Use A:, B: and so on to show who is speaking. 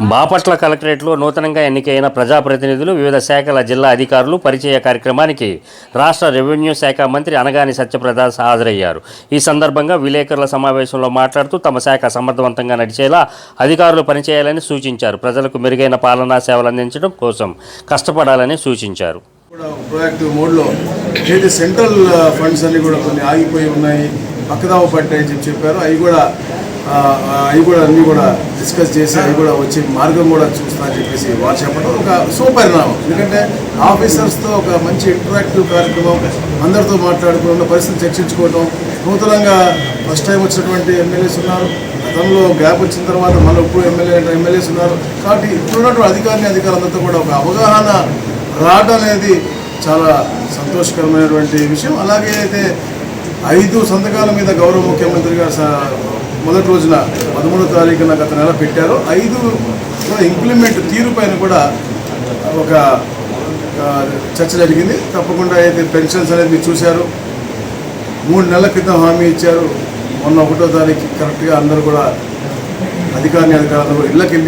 A: బాపట్ల కలెక్టరేట్లో నూతనంగా ఎన్నికైన ప్రజాప్రతినిధులు వివిధ శాఖల జిల్లా అధికారులు పరిచయ కార్యక్రమానికి రాష్ట్ర రెవెన్యూ శాఖ మంత్రి అనగాని సత్యప్రదాస్ హాజరయ్యారు. ఈ సందర్భంగా విలేకరుల సమావేశంలో మాట్లాడుతూ తమ శాఖ సమర్థవంతంగా నడిచేలా అధికారులు పనిచేయాలని సూచించారు. ప్రజలకు మెరుగైన పాలనా సేవలు అందించడం కోసం కష్టపడాలని సూచించారు.
B: ప్రొయాక్టివ్ మోడ్లో ఏదైతే సెంట్రల్ ఫండ్స్ అన్ని కూడా కొన్ని ఆగిపోయి ఉన్నాయి. పక్కదావ పట్టాయి చెప్పి చెప్పారు. అవి కూడా అవి కూడా అన్నీ కూడా డిస్కస్ చేసి అవి కూడా వచ్చే మార్గం కూడా చూస్తా అని చెప్పేసి వారు చెప్పడం ఒక సుపరిణామం. ఎందుకంటే ఆఫీసర్స్తో ఒక మంచి ఇంటరాక్టివ్ కార్యక్రమం అందరితో మాట్లాడుకోవడం పరిస్థితి చర్చించుకోవడం నూతనంగా ఫస్ట్ టైం వచ్చినటువంటి ఎమ్మెల్యేస్ ఉన్నారు. గతంలో గ్యాప్ వచ్చిన తర్వాత మళ్ళీ ఇప్పుడు ఎమ్మెల్యే ఎమ్మెల్యేస్ ఉన్నారు. కాబట్టి ఇప్పుడున్నటువంటి అధికారిని అధికారులందరితో కూడా ఒక అవగాహన రావడం అనేది చాలా సంతోషకరమైనటువంటి విషయం. అలాగే అయితే ఐదు సంతకాల మీద గౌరవ ముఖ్యమంత్రి గారు స- మొదటి రోజున పదమూడో తారీఖున గత నెల పెట్టారు. ఐదు ఇంప్లిమెంట్ తీరు పైన కూడా ఒక చర్చ జరిగింది. తప్పకుండా అయితే పెన్షన్స్ అనేది మీరు చూశారు. మూడు నెలల క్రితం హామీ ఇచ్చారు. మొన్న ఒకటో తారీఖు కరెక్ట్గా అందరూ కూడా అధికారిని అధికారులు ఇళ్ళకి వెళ్ళి